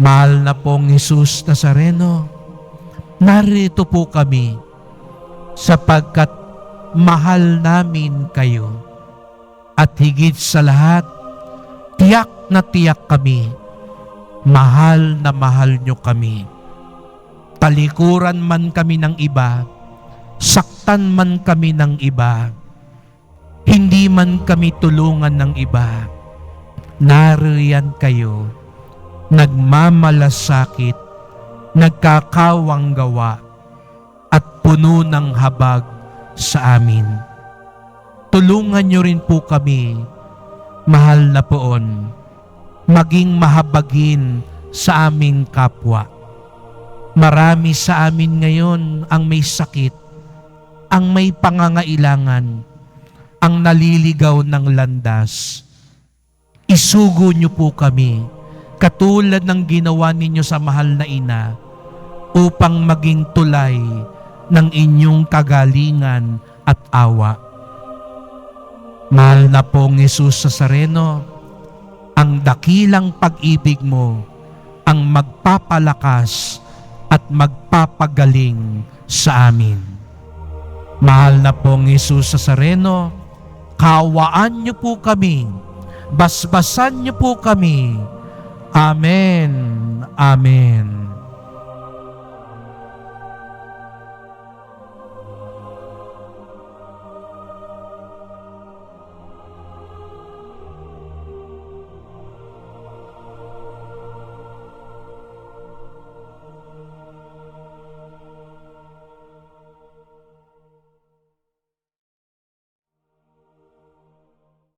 Mahal na pong Jesus Nazareno, narito po kami sapagkat mahal namin kayo. At higit sa lahat, tiyak na tiyak kami, mahal na mahal nyo kami. Talikuran man kami ng iba, saktan man kami ng iba, hindi man kami tulungan ng iba, nariyan kayo, nagmamalasakit, nagkakawang gawa, at puno ng habag sa amin. Tulungan nyo rin po kami, mahal na poon, maging mahabagin sa aming kapwa. Marami sa amin ngayon ang may sakit, ang may pangangailangan, ang naliligaw ng landas. Isugo niyo po kami, katulad ng ginawa ninyo sa mahal na ina, upang maging tulay ng inyong kagalingan at awa. Mahal na pong Jesus sa Sareno, ang dakilang pag-ibig mo ang magpapalakas at magpapagaling sa amin. Mahal na pong Jesus sa Sareno, kawaan niyo po kami, basbasan niyo po kami. Amen. Amen.